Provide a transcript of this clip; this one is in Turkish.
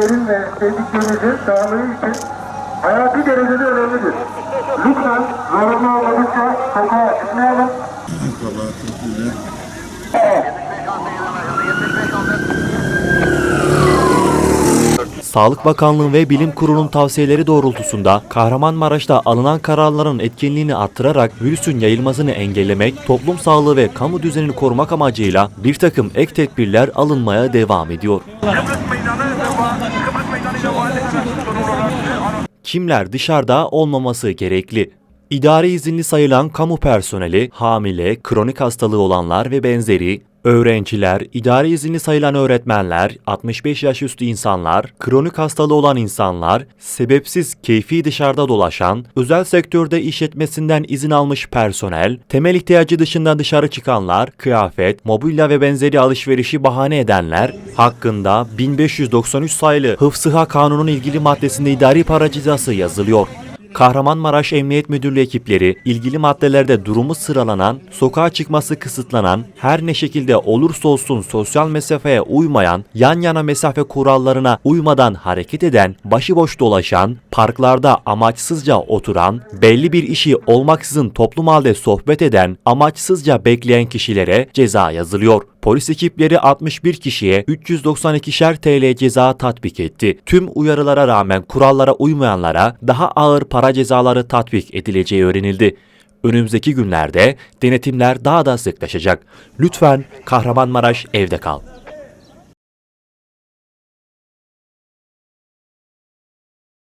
Senin ve sevdiklerinizin sağlığı için hayati derecede önemlidir. Lütfen zorunlu olmadıkça sokağa çıkmayalım. Sağlık Bakanlığı ve Bilim Kurulu'nun tavsiyeleri doğrultusunda Kahramanmaraş'ta alınan kararların etkinliğini arttırarak virüsün yayılmasını engellemek, toplum sağlığı ve kamu düzenini korumak amacıyla bir takım ek tedbirler alınmaya devam ediyor. Kimler dışarıda olmaması gerekli? İdari izinli sayılan kamu personeli, hamile, kronik hastalığı olanlar ve benzeri, öğrenciler, idari izinli sayılan öğretmenler, 65 yaş üstü insanlar, kronik hastalığı olan insanlar, sebepsiz keyfi dışarıda dolaşan, özel sektörde işletmesinden izin almış personel, temel ihtiyacı dışında dışarı çıkanlar, kıyafet, mobilya ve benzeri alışverişi bahane edenler hakkında 1593 sayılı Hıfzıha Kanunu'nun ilgili maddesinde idari para cezası yazılıyor. Kahramanmaraş Emniyet Müdürlüğü ekipleri ilgili maddelerde durumu sıralanan, sokağa çıkması kısıtlanan, her ne şekilde olursa olsun sosyal mesafeye uymayan, yan yana mesafe kurallarına uymadan hareket eden, başıboş dolaşan, parklarda amaçsızca oturan, belli bir işi olmaksızın toplum halde sohbet eden, amaçsızca bekleyen kişilere ceza yazılıyor. Polis ekipleri 61 kişiye 392'şer TL ceza tatbik etti. Tüm uyarılara rağmen kurallara uymayanlara daha ağır para cezaları tatbik edileceği öğrenildi. Önümüzdeki günlerde denetimler daha da sıklaşacak. Lütfen Kahramanmaraş evde kal.